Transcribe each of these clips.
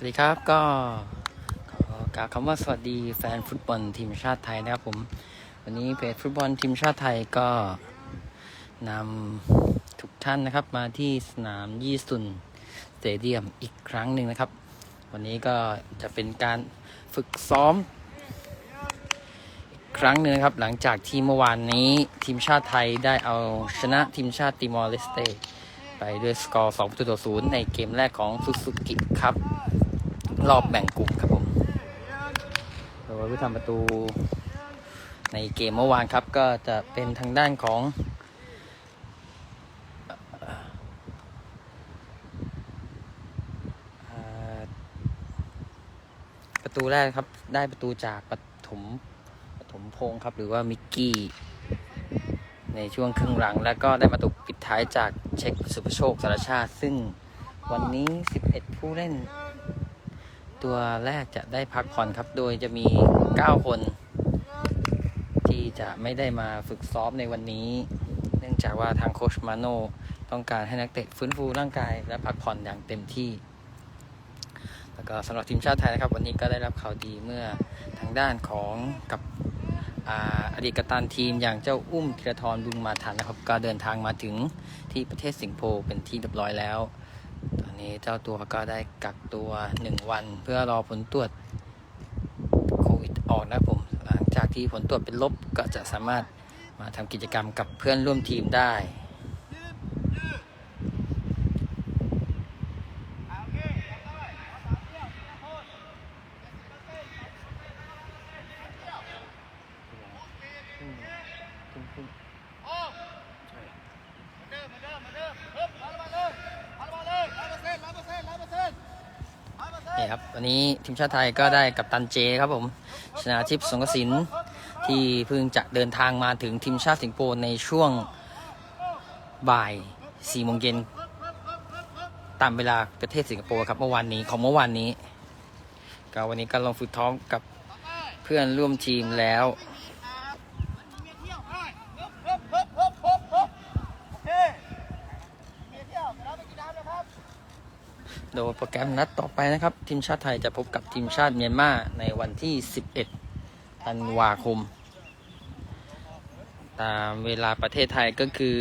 สวัสดีครับก็ขอกล่าวคำว่าสวัสดีแฟนฟุตบอลทีมชาติไทยนะครับผม วันนี้เพจฟุตบอลทีมชาติไทยก็นำทุกท่านนะครับมาที่สนามยี่สุนสเตเดียมอีกครั้งหนึ่งนะครับ วันนี้ก็จะเป็นการฝึกซ้อม อีกครั้งหนึ่งนะครับ หลังจากที่เมื่อวานนี้ทีมชาติไทยได้เอาชนะทีมชาติติมอร์เลสเตไปด้วยสกอร์2ประตูต่อ0ในเกมแรกของซูซูกิครับ รอบแบ่งกลุ่มครับผมโดยผู้ทำประตูในเกมเมื่อวานครับก็จะเป็นทางด้านของประตูแรกครับได้ประตูจากปฐมปฐมพงศ์ครับหรือว่ามิกกี้ ในช่วงครึ่งหลัง แล้วก็ได้ประตูปิดท้ายจากเช็คสุภโชคสารชาติ ซึ่งวันนี้ 11 ผู้เล่น ตัวแรกจะได้พักผ่อนครับ โดยจะมี 9 คน ที่จะไม่ได้มาฝึกซ้อมในวันนี้ เนื่องจากว่าทางโคชมาโน่ต้องการให้นักเตะฟื้นฟูร่างกายและพักผ่อนอย่างเต็มที่แล้วก็สำหรับทีมชาติไทยนะครับ วันนี้ก็ได้รับข่าวดีเมื่อทางด้านของกับอาอดีตกัปตันทีมอย่างเจ้าอุ้มธีรทรบุญมาทันนะครับ ก็เดินทางมาถึงที่ประเทศสิงคโปร์เป็นที่เรียบร้อยแล้ว ตอนนี้เจ้าตัวก็ได้กักตัว1วัน เพื่อรอผลตรวจโควิดออกนะผม หลังจากที่ผลตรวจเป็นลบก็จะสามารถมาทำกิจกรรมกับเพื่อนร่วมทีมได้ นี่ครับวันนี้ทีมชาติไทยก็ได้กับตันเจครับผมชนาทิพย์สงกสินที่เพิ่งจะเดินทางมาถึงทีมชาติสิงคโปร์ในช่วงบ่าย4โมงเย็นตามเวลาประเทศสิงคโปร์ครับเมื่อวานนี้ของเมื่อวานนี้ก็วันนี้ก็ลงฝึกท้องกับเพื่อนร่วมทีมแล้ว โดยโปรแกรมนัดต่อไปนะครับ ทีมชาติไทยจะพบกับทีมชาติเมียนมาในวันที่ 11 ธันวาคม ตามเวลาประเทศไทยก็คือ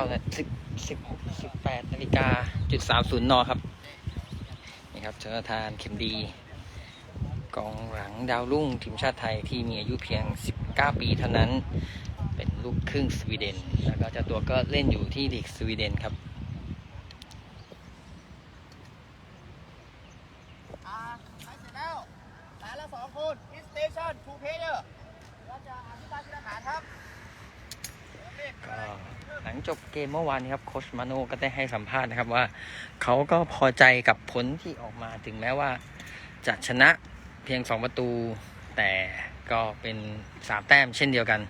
19นะ10 10 18นาฬิกาจุด30 น ครับ นี่ครับชนทานเข็มดีกองหลังดาวรุ่งทีมชาติไทยที่มีอายุเพียง 19 ปีเท่านั้น เป็นลูกครึ่งสวีเดน แล้วก็เจ้าตัวก็เล่นอยู่ที่ลีกสวีเดนครับ อ่าใช้เสร็จแล้วแต่ละ สองคนอินสเตชันทูเพเยอร์เราจะอธิบายทีละฐานครับก็หลังจบเกมเมื่อวานนี้ครับโคชมาโนก็ได้ให้สัมภาษณ์นะครับว่าเขาก็พอใจกับผลที่ออกมาถึงแม้ว่า จะชนะเพียง 2 ประตู แต่ก็เป็น 3 แต้มเช่นเดียวกัน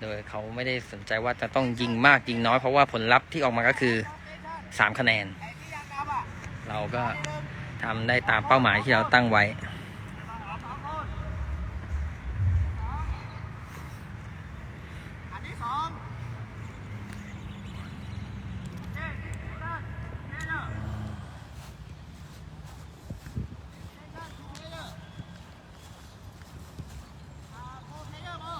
โดยเขาไม่ได้สนใจว่าจะต้องยิงมากยิงน้อยเพราะว่าผลลัพธ์ที่ออกมาก็คือ 3 คะแนน เราก็ทำได้ตามเป้าหมายที่เราตั้งไว้ สองคนอันที่สองเจ๊ทูเพเยอร์เจ๊เยอร์ทูเพเยอร์อ่าโคเพเยอร์มา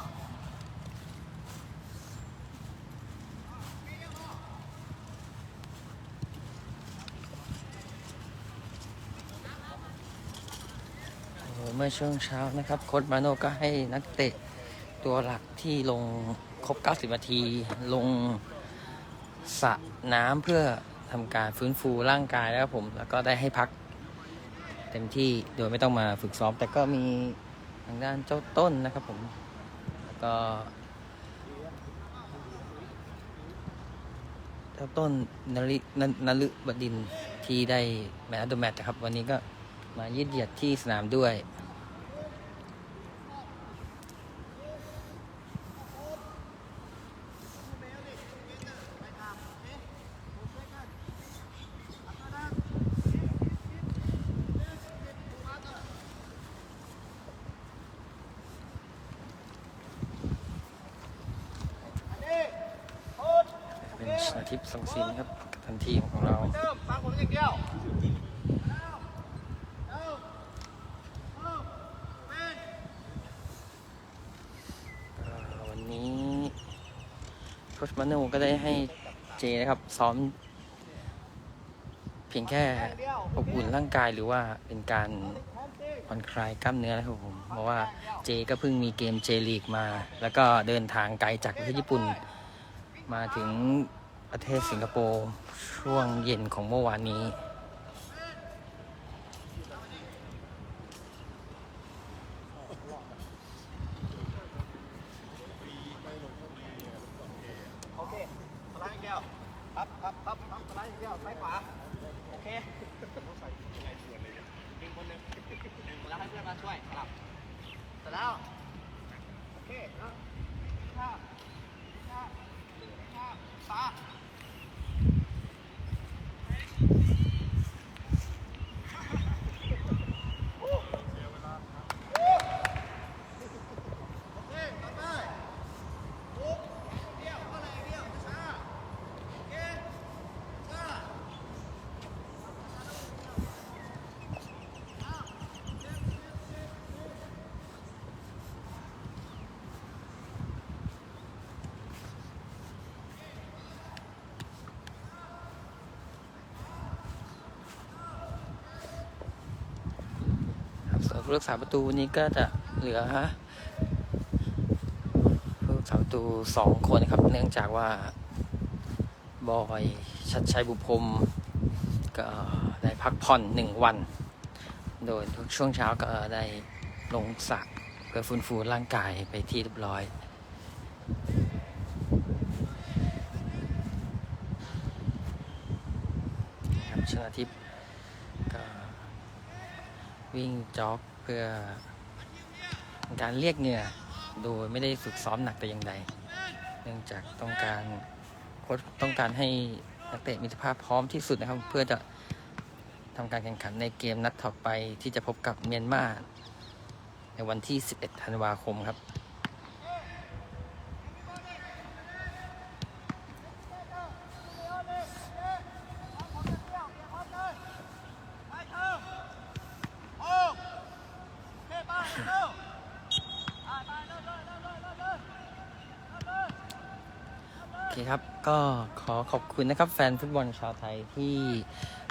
เพเยอร์มา โอ้โห เมื่อช่วงเช้านะครับโค้ชมาโน่ก็ให้นักเตะตัวหลักที่ลงครบ 90 นาที ลงสระน้ำเพื่อทำการฟื้นฟูร่างกายแล้วครับผม แล้วก็ได้ให้พักเต็มที่โดยไม่ต้องมาฝึกซ้อม แต่ก็มีทางด้านเจ้าต้นนะครับผม แล้วก็เจ้าต้นนลินนลึบดินที่ได้แมตช์ดอะแมตช์นะครับ วันนี้ก็มายืดเหยียดที่สนามด้วย เป็น ชนาทิพย์สงสินครับทันทีของเราฟังผมอย่างเดียววันนี้โค้ชมาโน่ก็ได้ให้เจนะครับซ้อม เพียงแค่อบอุ่นร่างกายหรือว่าเป็นการผ่อนคลายกล้ามเนื้อนะครับผมเพราะว่าเจก็เพิ่งมีเกมเจลีกมา แล้วก็เดินทางไกลจากประเทศญี่ปุ่น มาถึง ประเทศสิงคโปร์ช่วงเย็นของเมื่อวานนี้ โอเคสไลด์อย่างเดียวครับครับครับครับสไลด์อย่างเดียวซ้ายขวา โอเคดึงคนหนึ่งดึงแล้วให้เพื่อนมาช่วยสลับเสร็จแล้ว โอเคแล้วข้ามข้าม ข้ามปาโอเคต่อไปปุ๊บเดียวเข้าเลยเดียวช้าโอเคช้า ครับส่วนผู้รักษาประตูวันนี้ก็จะเหลือผู้รักษาประตูสองคนครับ เนื่องจากว่า บอยชัดชัยบุพรมก็ได้พักผ่อนหนึ่งวัน โดยทุกช่วงเช้าก็ได้ลงสระเพื่อฟื้นฟูร่างกายไปที่เรียบร้อยครับชนาทิพย์ วิ่งจ็อกเพื่อการเรียกเหงื่อโดยไม่ได้ฝึกซ้อมหนักแต่อย่างใด เนื่องจากต้องการโค้ชต้องการให้นักเตะมีสภาพพร้อมที่สุดนะครับ เพื่อจะทำการแข่งขันในเกมนัดต่อไปที่จะพบกับเมียนมาในวันที่ 11 ธันวาคมครับ อเคครับ ก็ขอขอบคุณนะครับแฟนฟุตบอลชาวไทยที่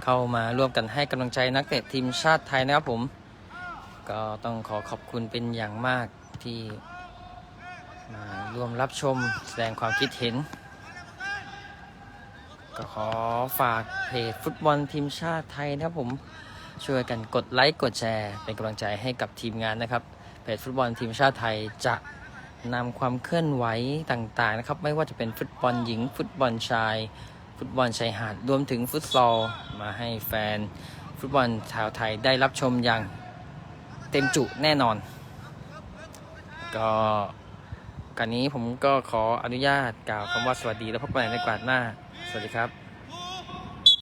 เข้ามาร่วมกันให้กำลังใจนักเตะทีมชาติไทยนะครับผม ก็ต้องขอขอบคุณเป็นอย่างมากที่มาร่วมรับชมแสดงความคิดเห็น ก็ขอฝากเพจฟุตบอลทีมชาติไทยนะครับผมช่วยกันกดไลค์กดแชร์ เป็นกำลังใจให้กับทีมงานนะครับเพจฟุตบอลทีมชาติไทยจะ นำความเคลื่อนไหวต่างๆนะครับ ไม่ว่าจะเป็นฟุตบอลหญิง ฟุตบอลชาย ฟุตบอลชายหาดรวมถึงฟุตซอลมาให้แฟน ฟุตบอลชาวไทยได้รับชมอย่างเต็มจุแน่นอน ก็การนี้ผมก็ขออนุญาตกล่าวคำว่าสวัสดีแล้วพบกันในโอกาสหน้า สวัสดีครับ